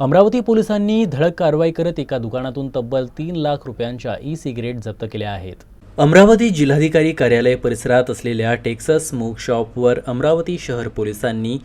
अमरावती पोलिसांनी धडक कारवाई करत एका दुकानातून तब्बल तीन लाख रुपयांच्या ई सिगरेट जप्त केल्या आहेत. अमरावती जिल्हाधिकारी कार्यालय परिसरात असलेल्या टेक्सास स्मोक शॉपवर अमरावती शहर पोलिसांनी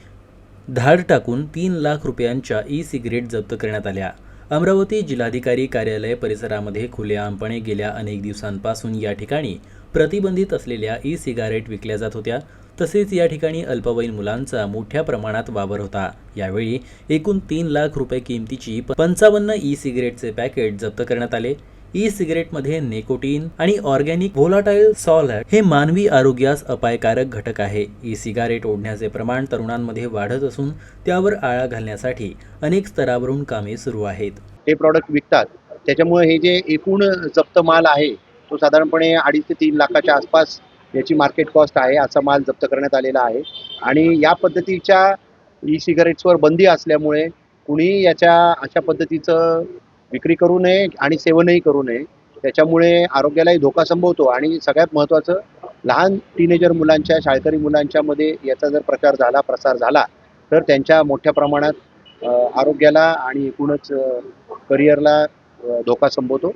धाड टाकून तीन लाख रुपयांच्या ई सिगरेट जप्त करण्यात आल्या. अमरावती जिल्हाधिकारी कार्यालय परिसरामध्ये खुलेआमपणे गेल्या अनेक दिवसांपासून या ठिकाणी प्रतिबंधित असलेल्या ई सिगारेट विकल्या जात होत्या. तसेच या ठिकाणी अल्पवयीन मुलांचा मोठ्या प्रमाणात वावर होता. यावेळी एकूण तीन लाख रुपये किमतीची पंचावन्न ई सिगारेटचे पॅकेट जप्त करण्यात आले. ई सिगारेटमध्ये नेकोटीन आणि ऑर्गॅनिक व्होलाटाईल सॉलर हे मानवी आरोग्यास अपायकारक घटक आहे. ई सिगारेट ओढण्याचे प्रमाण तरुणांमध्ये वाढत असून त्यावर आळा घालण्यासाठी अनेक स्तरावरून कामे सुरू आहेत. हे प्रॉडक्ट विकतात. त्याच्यामुळे हे जे एकूण जप्त माल आहे तो साधारणपणे अडीच ते तीन लाखाच्या आसपास याची मार्केट कॉस्ट आहे असा माल जप्त करण्यात आलेला आहे. आणि या पद्धतीच्या ई सिगारेट्सवर बंदी असल्यामुळे कुणी याच्या अशा पद्धतीचं विक्री करू नये आणि सेवनही करू नये त्याच्यामुळे आरोग्यालाही धोका संभवतो. आणि सगळ्यात महत्त्वाचं लहान टीनेजर मुलांच्या शाळकरी मुलांच्यामध्ये याचा जर प्रचार झाला प्रसार झाला तर त्यांच्या मोठ्या प्रमाणात आरोग्याला आणि एकूणच करिअरला धोका संभवतो.